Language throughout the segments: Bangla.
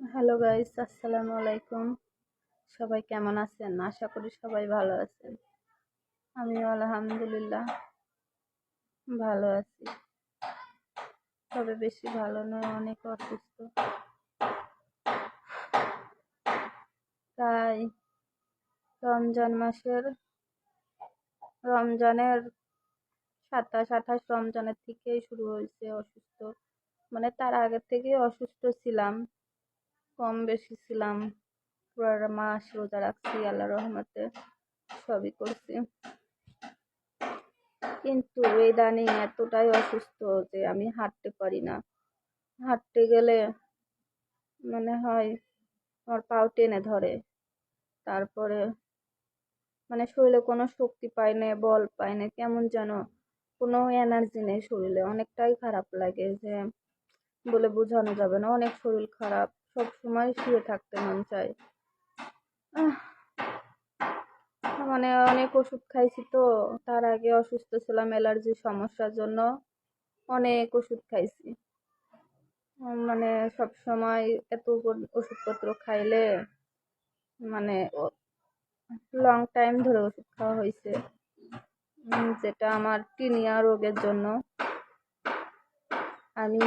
হ্যালো গাইস আসসালামু আলাইকুম সবাই কেমন আছেন? আশা করি সবাই ভালো আছেন। আমিও আলহামদুলিল্লাহ ভালো আছি। তবে বেশি ভালো নয় অনেক অসুস্থ। তাই রমজান মাসের, রমজানের সাতাশ, আঠাশ রমজানের থেকেই শুরু হয়েছে অসুস্থ। মানে তার আগের থেকেই অসুস্থ ছিলাম। কম বেশি ছিলাম। পুরো মাস রোজা রাখছি আল্লাহ রহমতে সবই করছি। কিন্তু ইদানিং এতটাই অসুস্থ যে আমি হাঁটতে পারি না। হাঁটতে গেলে মনে হয় আমার পাও টেনে ধরে। তারপরে মানে শরীরে কোনো শক্তি পাই না, বল পাই না, কেমন যেন কোনো এনার্জি নেই শরীরে। অনেকটাই খারাপ লাগে যে বলে বোঝানো যাবে না। অনেক শরীর খারাপ। সব সময় শুয়ে থাকতে মন চায়। মানে অনেক ওষুধ খাইছি তো, তার আগে অসুস্থ ছিলাম অ্যালার্জির সমস্যার জন্য, অনেক ওষুধ খাইছি। মানে সব সময় এত ওষুধপত্র খাইলে মানে লং টাইম ধরে ওষুধ খাওয়া হয়েছে যেটা আমার টিনিয়া রোগের জন্য। আমি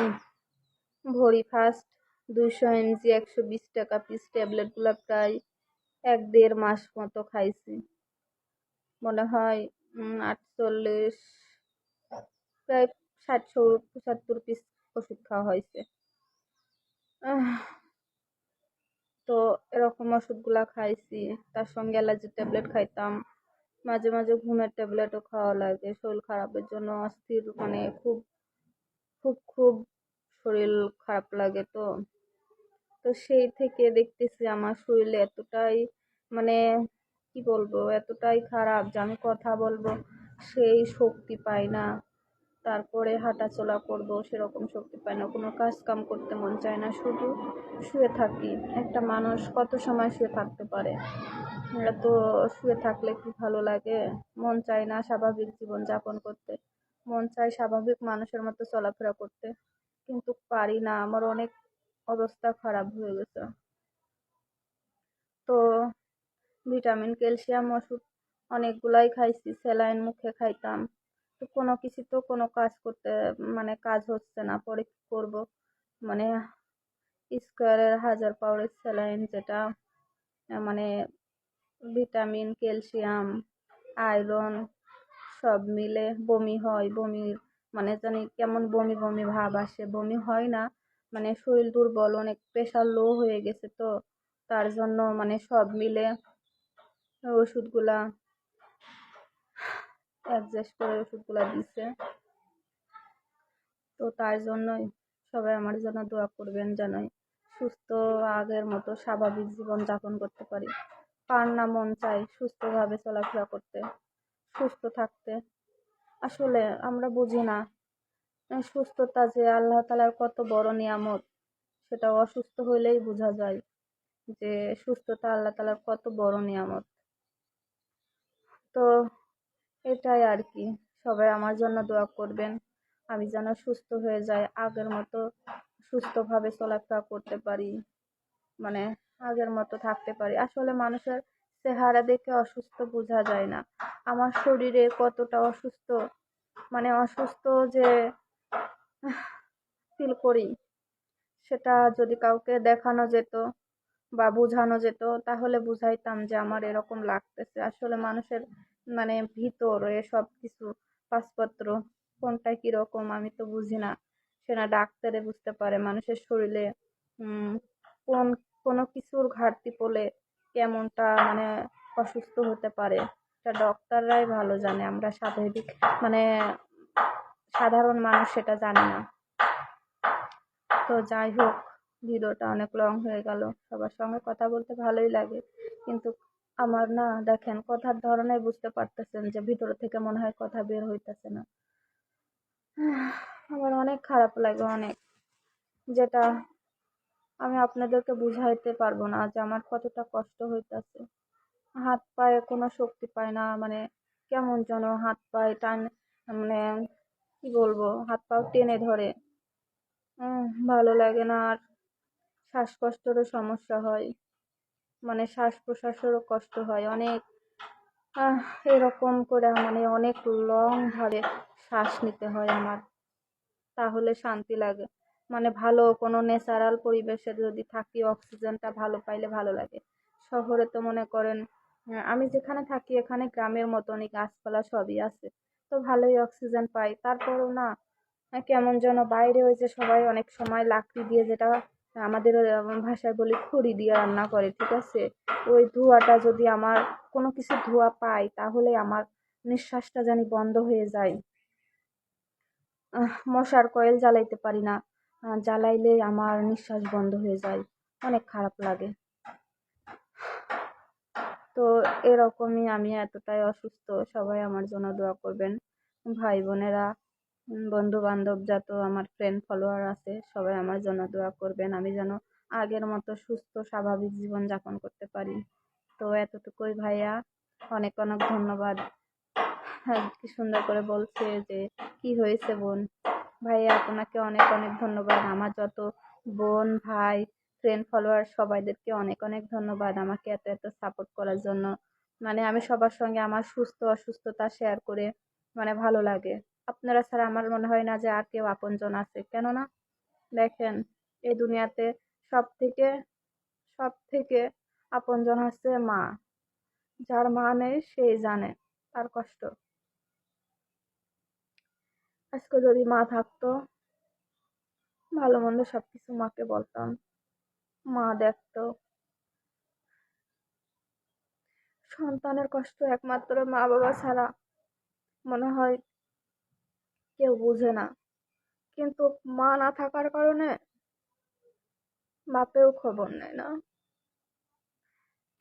ভরি ফার্স্ট দুশো এমজি, একশো বিশ টাকা পিস ট্যাবলেটগুলো প্রায় এক দেড় মাস মতো খাইছি। মনে হয় আটচল্লিশ, প্রায় ষাটশো পঁচাত্তর পিস ওষুধ খাওয়া হয়েছে। তো এরকম ওষুধগুলা খাইছি। তার সঙ্গে অ্যালার্জির ট্যাবলেট খাইতাম। মাঝে মাঝে ঘুমের ট্যাবলেটও খাওয়া লাগে। শরীর খারাপের জন্য অস্থির মানে খুব খুব খুব শরীর খারাপ লাগে তো। তো সেই থেকে দেখতেছি আমার শরীরে এতটাই মানে কি বলব, এতটাই খারাপ যে আমি কথা বলব, সেই শক্তি পাই না। তারপরে হাঁটাচলা করব, সেরকম শক্তি পাই না। কোনো কাজ কাম করতে মন চায় না, শুধু শুয়ে থাকি। একটা মানুষ কত সময় শুয়ে থাকতে পারে? তো শুয়ে থাকলে কি ভালো লাগে? মন চায় না স্বাভাবিক জীবন যাপন করতে। মন চায় স্বাভাবিক মানুষের মতো চলাফেরা করতে। কিন্তু পারি না। আমার অনেক অবস্থা খারাপ হয়ে গেছে। তো ভিটামিন, ক্যালসিয়াম ওষুধ অনেকগুলাই খাইছি, স্যালাইন মুখে খাইতাম। তো কোনো কিছু তো কোনো কাজ করতে মানে কাজ হচ্ছে না। পরে কী করব? মানে স্কোয়ারের হাজার পাওয়ারের স্যালাইন যেটা মানে ভিটামিন, ক্যালসিয়াম, আয়রন সব মিলে বমি হয়। বমির মানে জানি কেমন বমি বমি ভাব আসে। বমি হয় না মানে শরীর দুর্বল, অনেক প্রেশার লো হয়ে গেছে তো, তার জন্য মানে সব মিলে ওষুধগুলা অ্যাডজাস্ট করে ওষুধগুলা দিছে। তো তার জন্যই সবাই আমার জন্য দোয়া করবেন যেন সুস্থ আগের মতো স্বাভাবিক জীবন যাপন করতে পারি। কার না মন চাই সুস্থভাবে চলাফেরা করতে, সুস্থ থাকতে। আসলে আমরা বুঝি না সুস্থতা যে আল্লাহ তালার কত বড় নিয়ামত, সেটা অসুস্থ হইলেই বোঝা যায় যে সুস্থতা আল্লাহ তালার কত বড় নিয়ামত। তো এটাই আর কি, সবাই আমার জন্য দোয়া করবেন, আমি যেন সুস্থ হয়ে যাই, আগের মতো সুস্থভাবে চলাফেরা করতে পারি মানে আগের মতো থাকতে পারি। আসলে মানুষের চেহারা দেখে অসুস্থ বোঝা যায় না। আমার শরীরে কতটা অসুস্থ মানে অসুস্থ যে ফিল করি। সেটা যদি কাউকে দেখানো যেত বা বোঝানো যেত, তাহলে বুঝাইতাম যে আমার এরকম লাগতেছে। আসলে মানুষের মানে ভিতর এসব কিছু পাসপত্র, কোনটা কীরকম আমি তো বুঝি না। সেটা ডাক্তারে বুঝতে পারে মানুষের শরীরে কোন, কোনো কিছুর ঘাটতি পড়লে কেমনটা মানে অসুস্থ হতে পারে। সেটা ডক্টররাই ভালো জানে, আমরা স্বাভাবিক মানে সাধারণ মানুষ সেটা জানে না। তো যাই হোক, ভিডিওটা অনেক লং হয়ে গেল। সবার সঙ্গে কথা বলতে ভালোই লাগে। কিন্তু আমার না, দেখেন, কথার ধরনে বুঝতে পারতেছেন যে ভিতর থেকে মনে হয় কথা বের হইতেছে না। আমার অনেক খারাপ লাগে অনেক। যেটা আমি আপনাদেরকে বুঝাইতে পারব না যে আমার কতটা কষ্ট হইতেছে। হাত পায়ে কোনো শক্তি পায় না মানে কেমন যেন হাত পায়ে টান মানে কি বলব? হাত পাও টেনে ধরে। ভালো লাগে না আর। শ্বাসকষ্টেরও সমস্যা হয়। মানে শ্বাস প্রশ্বাসেরও কষ্ট হয় অনেক। এরকম করে মানে অনেক লং ভাবে শ্বাস নিতে হয় আমার। তাহলে শান্তি লাগে। মানে ভালো কোনো ন্যাচারাল পরিবেশে যদি থাকি অক্সিজেনটা ভালো পাইলে ভালো লাগে। শহরে তো মনে করেন আমি যেখানে থাকি এখানে গ্রামের মতনই গাছপালা সবই আছে। তো ভালোই অক্সিজেন পাই। তারপরও না, কেমন যেন বাইরে ওই যে সবাই অনেক সময় লাকড়ি দিয়ে যেটা আমাদের ভাষায় বলি খড়ি দিয়ে রান্না করে, ঠিক আছে? ওই ধোঁয়াটা যদি আমার কোনো কিছু ধোঁয়া পাই, তাহলে আমার নিঃশ্বাসটা জানি বন্ধ হয়ে যায়। মশার কয়েল জ্বালাইতে পারি না। জ্বালাইলে আমার নিঃশ্বাস বন্ধ হয়ে যায়। অনেক খারাপ লাগে। তো এরকমই আমি এতটাই অসুস্থ, সবাই আমার জন্য দোয়া করবেন। ভাই বোনেরা বন্ধু বান্ধব যত, আমার ফ্রেন্ড ফলোয়ার আছে, সবাই আমার জন্য দোয়া করবেন। আমি যেন আগের মতো সুস্থ, স্বাভাবিক জীবন যাপন করতে পারি। তো এতটুকুই ভাইয়া। অনেক অনেক ধন্যবাদ। হ্যাঁ কি সুন্দর করে বলছে যে, কি হয়েছে বোন? ভাইয়া, আপনাকে অনেক অনেক ধন্যবাদ। আমার যত বোন, ভাই ফ্রেন্ড ফলোয়ার সবাইদেরকে অনেক অনেক ধন্যবাদ আমাকে এত এত সাপোর্ট করার জন্য। মানে আমি সবার সঙ্গে আমার সুস্থ অসুস্থতা শেয়ার করে মানে ভালো লাগে। আপনারা ছাড়া আমার মনে হয় না যে আর কেউ আপনজন আছে। কেননা দেখেন, এই দুনিয়াতে সব থেকে সব থেকে আপনজন হচ্ছে মা। যার মা নেই, সেই জানে তার কষ্ট। আজকে যদি মা থাকতো, ভালো মন্দ সবকিছু মাকে বলতাম। মা দেখতো। সন্তানের কষ্ট একমাত্র মা বাবা ছাড়া মনে হয় কেউ বুঝে না। কিন্তু মা না থাকার কারণে বাপেও খবর নেয় না।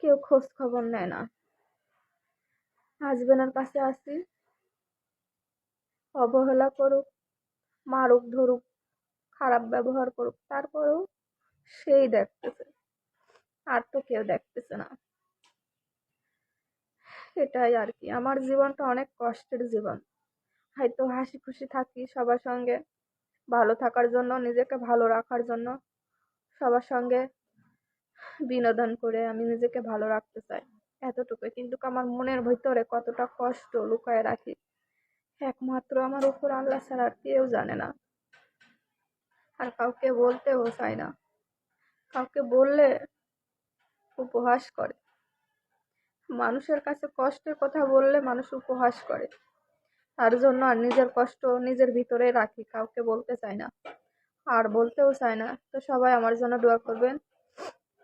কেউ খোঁজ খবর নেয় না। হাজবেন্ডের কাছে আসি। অবহেলা করুক, মারুক, ধরুক, খারাপ ব্যবহার করুক, তারপরেও সেই দেখতেছে। আর তো কেউ দেখতেছে না। এটাই আর কি। আমার জীবনটা অনেক কষ্টের জীবন। হয়তো হাসি খুশি থাকি সবার সঙ্গে, ভালো থাকার জন্য, নিজেকে ভালো রাখার জন্য, সবার সঙ্গে বিনোদন করে আমি নিজেকে ভালো রাখতে চাই। এতটুকুই কিন্তু আমার মনের ভিতরে কতটা কষ্ট লুকায় রাখি, একমাত্র আমার উপর আল্লাহ ছাড়া আর কেউ জানে না। আর কাউকে বলতেও চাই না। কাউকে বললে উপহাস করে। মানুষের কাছে কষ্টের কথা বললে মানুষ উপহাস করে। তার জন্য আর নিজের কষ্ট নিজের ভিতরে রাখি, কাউকে বলতে চাই না। আর বলতেও চাই না। তো সবাই আমার জন্য দোয়া করবেন।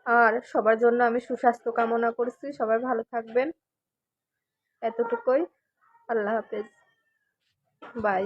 আর সবার জন্য আমি সুস্বাস্থ্য কামনা করছি। সবাই ভালো থাকবেন। এতটুকুই। আল্লাহ হাফেজ। বাই।